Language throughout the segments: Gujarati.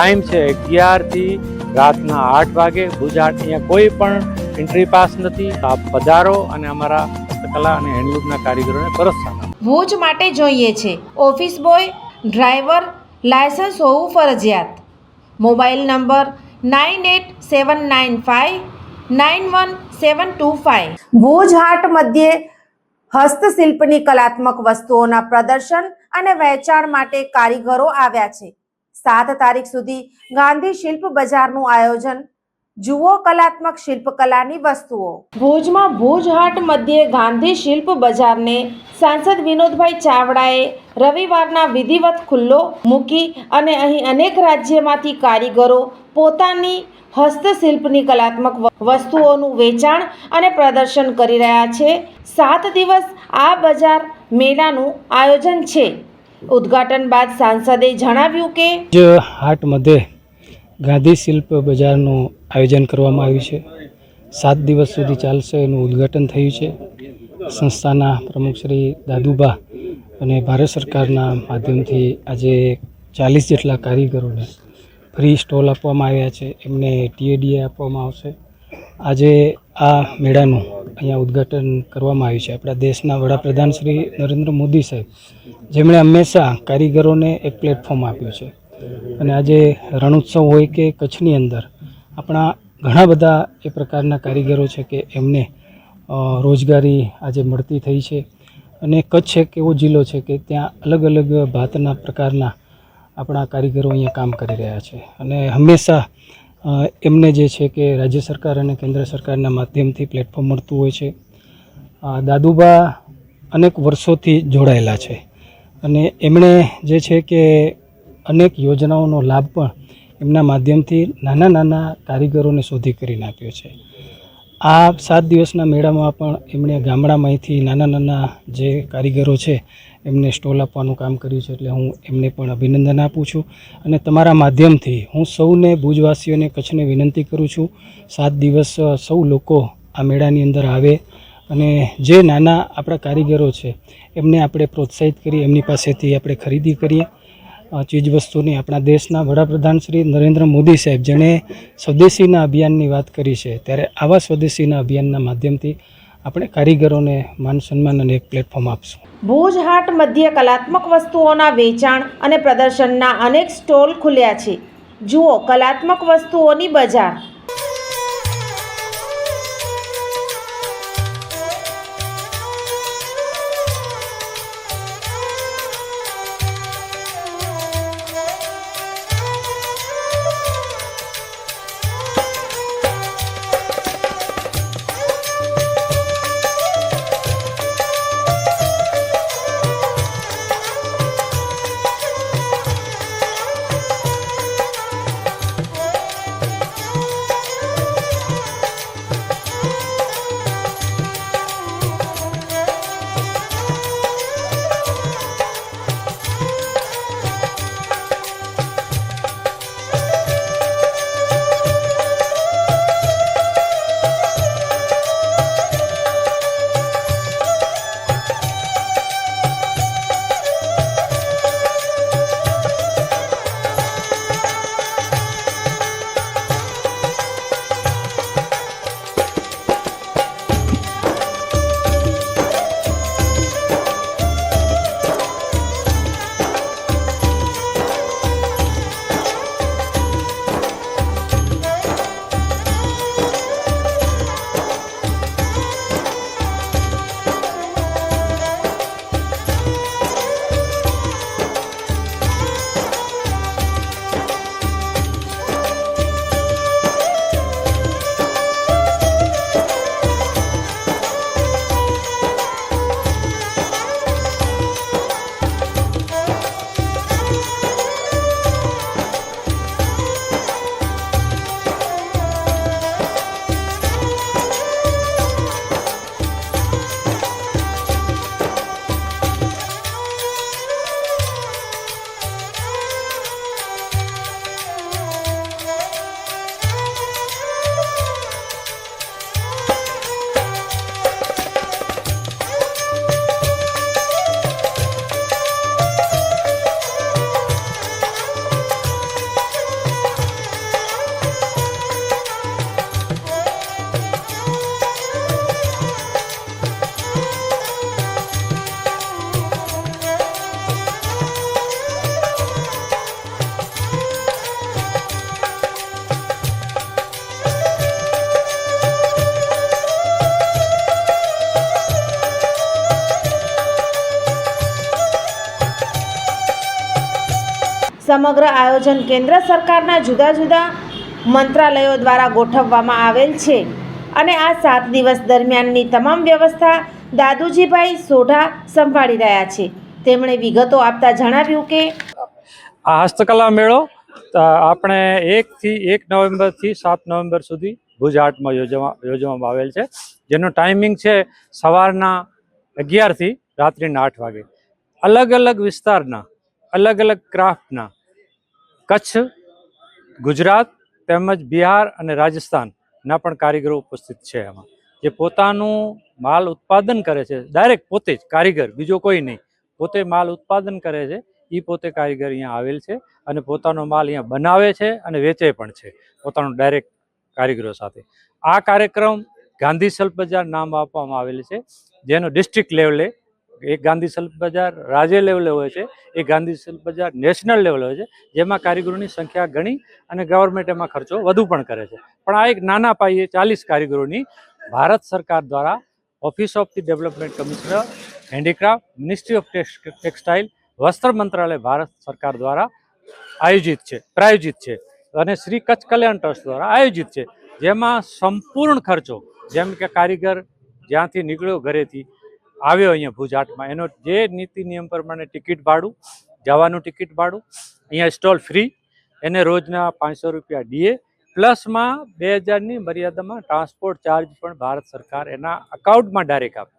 ટાઈમ છે અગિયારથી રાતના આઠ વાગે. ગુજરાત અહીંયા કોઈ પણ એન્ટ્રી પાસ નથી. આપ પધારો અને અમારા હસ્તકલા અને હેન્ડલૂમના કારીગરોને આપો. ભુજ માટે જોઈએ છે. ઓફિસ બોય ડ્રાઈવર લાયસન્સ હોવું ફરજિયાત. Mobile number nine eight seven nine five nine one seven two five. Bhuj Haat મધ્યે હસ્તશિલ્પની કલાત્મક વસ્તુઓના પ્રદર્શન અને વહેંચાણ માટે કારીગરો આવ્યા છે. સાત તારીખ સુધી ગાંધી શિલ્પ બજારનું આયોજન. જુઓ કલાત્મક શિલ્પકલાની વસ્તુઓ. ભુજમાં ભુજ હાટ મધ્યે ગાંધી શિલ્પ બજારને સાંસદ વિનોદભાઈ ચાવડાએ રવિવારના વિધિવત ખુલ્લો મૂકી અને અહીં અનેક રાજ્યમાંથી કારીગરો પોતાની હસ્તશિલ્પની કલાત્મક વસ્તુઓનું વેચાણ અને પ્રદર્શન કરી રહ્યા છે. સાત દિવસ આ બજાર મેળાનું આયોજન છે. ઉદ્ઘાટન બાદ સાંસદે જણાવ્યું કે જ હાટ મધ્યે ગાંધી શિલ્પ બજારનું આયોજન કરવામાં આવ્યું છે. સાત દિવસ સુધી ચાલશે એનું ઉદ્ઘાટન થયું છે. સંસ્થાના પ્રમુખ શ્રી દાદુબા અને ભારત સરકારના માધ્યમથી આજે ચાલીસ જેટલા કારીગરોને ફ્રી સ્ટોલ આપવામાં આવ્યા છે. એમને ટીએડીએ આપવામાં આવશે. આજે આ મેળાનું અહીંયા ઉદ્ઘાટન કરવામાં આવ્યું છે. આપણા દેશના વડાપ્રધાન શ્રી નરેન્દ્ર મોદી સાહેબ, જેમણે હંમેશા કારીગરોને એક પ્લેટફોર્મ આપ્યું છે. અને આજે રણોત્સવ હોય કે કચ્છની અંદર, આપણા ઘણા બધા એ પ્રકારના કારીગરો છે કે એમને રોજગારી આજે મળતી થઈ છે. અને કચ્છ એક એવો જિલ્લો છે કે ત્યાં અલગ અલગ ભાતના પ્રકારના આપણા કારીગરો અહીંયા કામ કરી રહ્યા છે. અને હંમેશા એમને જે છે કે રાજ્ય સરકાર અને કેન્દ્ર સરકારના માધ્યમથી પ્લેટફોર્મ મળતું હોય છે. દાદુબા અનેક વર્ષોથી જોડાયેલા છે અને એમણે જે છે કે અનેક યોજનાઓનો લાભ પણ એમના માધ્યમથી નાના નાના કારીગરોને શોધી કરીને આપ્યો છે. આ સાત દિવસના મેળામાં પણ એમણે ગામડામાંથી નાના નાના જે કારીગરો છે એમને સ્ટોલ આપવાનું કામ કર્યું છે એટલે હું એમને પણ અભિનંદન આપું છું. અને તમારા માધ્યમથી હું સૌને ભુજવાસીઓને કચ્છને વિનંતી કરું છું, સાત દિવસ સૌ લોકો આ મેળાની અંદર આવે અને જે નાના આપણા કારીગરો છે, એમને આપણે પ્રોત્સાહિત કરીએ, એમની પાસેથી આપણે ખરીદી કરીએ. ચીજવસ્તુની આપણા દેશના વડાપ્રધાન શ્રી નરેન્દ્ર મોદી સાહેબ જેણે સ્વદેશીના અભિયાનની વાત કરી છે, ત્યારે આવા સ્વદેશીના અભિયાનના માધ્યમથી આપણે કારીગરોને માન સન્માન અને એક પ્લેટફોર્મ આપશું. ભુજ હાટ મધ્ય કલાત્મક વસ્તુઓના વેચાણ અને પ્રદર્શનના અનેક સ્ટોલ ખુલ્યા છે. જુઓ, કલાત્મક વસ્તુઓની બજાર. સમગ્ર આયોજન કેન્દ્ર સરકારના જુદા જુદા મંત્રાલયો દ્વારા ગોઠવવામાં આવેલ છે. અને આ સાત દિવસ દરમિયાનની તમામ વ્યવસ્થા દાદુજીભાઈ સોઢા સંભાળી રહ્યા છે. તેમણે વિગતો આપતા જણાવ્યું કે આ હસ્તકલા મેળો આપણે એકથી એક નવેમ્બરથી સાત નવેમ્બર સુધી ભુજ આર્ટમાં યોજવા, યોજવામાં આવેલ છે. જેનો ટાઈમિંગ છે સવારના અગિયારથી રાત્રિના આઠ વાગે. અલગ અલગ વિસ્તારના અલગ અલગ ક્રાફ્ટના કચ્છ, ગુજરાત તેમજ બિહાર અને રાજસ્થાનના પણ કારીગરો ઉપસ્થિત છે એમાં. જે પોતાનું માલ ઉત્પાદન કરે છે ડાયરેક્ટ પોતે જ કારીગર, બીજો કોઈ નહીં. પોતે માલ ઉત્પાદન કરે છે એ પોતે કારીગર અહીંયા આવેલ છે અને પોતાનો માલ અહીંયા બનાવે છે અને વેચે પણ છે, પોતાનું ડાયરેક્ટ કારીગરો સાથે. આ કાર્યક્રમ ગાંધી સલ્પ બજાર નામ આપવામાં આવેલ છે, જેનો ડિસ્ટ્રિક્ટ લેવલે એક ગાંધી સલ્પ બજાર રાજ્ય લેવલે હોય છે, એક ગાંધી સલ્પ બજાર નેશનલ લેવલે હોય છે, જેમાં કારીગરોની સંખ્યા ઘણી અને ગવર્મેન્ટ એમાં ખર્ચો વધુ પણ કરે છે. પણ આ એક નાના પાયે ચાલીસ કારીગરોની ભારત સરકાર દ્વારા office of the development commissioner handicraft ministry of textile વસ્ત્ર મંત્રાલય ભારત સરકાર દ્વારા આયોજિત છે, પ્રાયોજિત છે અને શ્રી કચ્છ કલ્યાણ ટ્રસ્ટ દ્વારા આયોજિત છે. જેમાં સંપૂર્ણ ખર્ચો, જેમ કે કારીગર જ્યાંથી નીકળ્યો ઘરેથી આવ્યો અહીંયા ભુજ હાટમાં એનો જે નીતિ નિયમ પ્રમાણે ટિકિટ ભાડું, જવાનું ટિકિટ ભાડું, અહીંયા સ્ટોલ ફ્રી, એને રોજના પાંચસો રૂપિયા ડીએ, પ્લસમાં બે હજારની મર્યાદામાં ટ્રાન્સપોર્ટ ચાર્જ પણ ભારત સરકાર એના અકાઉન્ટમાં ડાયરેક્ટ આપે.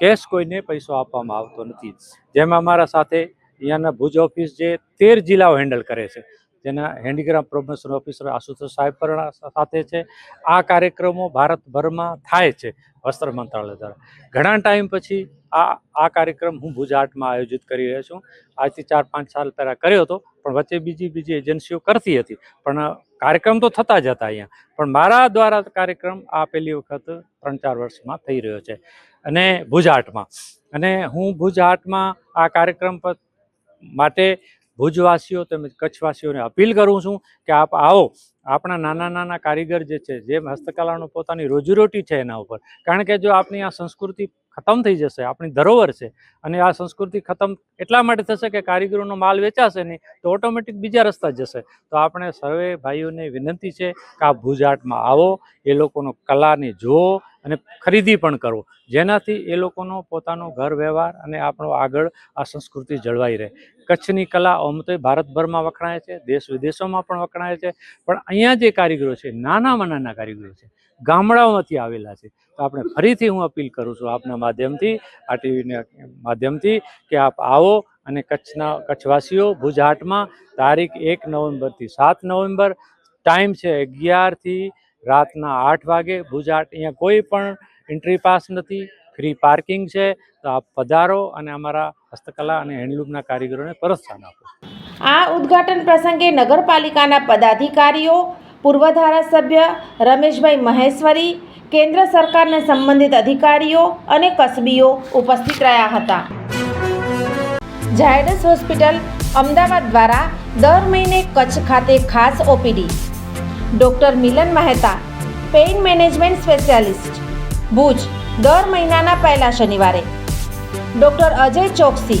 કેશ કોઈને પૈસો આપવામાં આવતો નથી. જેમાં અમારા સાથે અહીંયાના ભુજ ઓફિસ જે તેર જિલ્લાઓ હેન્ડલ કરે છે. જેના હેન્ડીક્રાફ્ટ પ્રમોશન ઓફિસર આશુતોષ સાહેબ પણ સાથે છે. આ કાર્યક્રમો ભારતભરમાં થાય છે વસ્ત્ર મંત્રાલય દ્વારા. ઘણા ટાઈમ પછી આ આ કાર્યક્રમ હું ભુજ આર્ટમાં આયોજિત કરી રહ્યો છું. આજથી ચાર, પાંચ સાલ પહેલાં કર્યો હતો, પણ વચ્ચે બીજી બીજી એજન્સીઓ કરતી હતી. પણ કાર્યક્રમ તો થતા જ હતા અહીંયા. પણ મારા દ્વારા કાર્યક્રમ આ પહેલી વખત ત્રણ, ચાર વર્ષમાં થઈ રહ્યો છે. અને ભુજ આર્ટમાં. અને હું ભુજ આર્ટમાં આ કાર્યક્રમ પર માટે ભુજવાસીઓ તેમજ કચ્છવાસીઓને અપીલ કરું છું કે આપ આવો આપણા નાના નાના કારીગર જે છે, જે હસ્તકલાનું પોતાની રોજીરોટી છે એના ઉપર. કારણ કે જો આપણી આ સંસ્કૃતિ ખતમ થઈ જશે, આપણી ધરોહર છે, અને આ સંસ્કૃતિ ખતમ એટલા માટે થશે કે કારીગરોનો માલ વેચાશે નહીં, તો ઓટોમેટિક બીજા રસ્તા જશે. તો આપણે સર્વે ભાઈઓને વિનંતી છે કે આ ભુજ હાટમાં આવો, એ લોકોનો કલાને જુઓ અને ખરીદી પણ કરો. જેનાથી એ લોકોનો પોતાનો ઘર વ્યવહાર અને આપણો આગળ આ સંસ્કૃતિ જળવાઈ રહે. કચ્છની કલા આમ તો ભારતભરમાં વખણાય છે, દેશ વિદેશોમાં પણ વખણાય છે, પણ અહીંયા જે કારીગરો છે, નાનામાં નાના કારીગરો છે, ગામડાઓમાંથી આવેલા છે. તો આપણે ફરીથી હું અપીલ કરું છું આપના માધ્યમથી, આ ટીવીના માધ્યમથી કે આપ આવો અને કચ્છના, કચ્છવાસીઓ ભુજ હાટમાં તારીખ એક નવેમ્બરથી સાત નવેમ્બર, ટાઈમ છે અગિયારથી રાતના આઠ વાગે ભુજ હાટ અહીંયા કોઈ પણ એન્ટ્રી પાસ નથી ફ્રી પાર્કિંગ છે. તો આપ પધારો અને અમારા હસ્તકલા અને હેન્ડલૂમના કારીગરોને પ્રોત્સાહન આપો. આ ઉદ્ઘાટન પ્રસંગે નગરપાલિકાના પદાધિકારીઓ, પૂર્વ ધારાસભ્ય રમેશભાઈ મહેશ્વરી, કેન્દ્ર સરકારના સંબંધિત અધિકારીઓ અને કસબીઓ ઉપસ્થિત રહ્યા હતા. ઝાયડસ હોસ્પિટલ અમદાવાદ દ્વારા દર મહિને કચ્છ ખાતે ખાસ OPD. Doctor Milan Mehta, pain management specialist, Bhuj, દર મહિનાના પહેલા શનિવારે. ડૉક્ટર અજય ચોકસી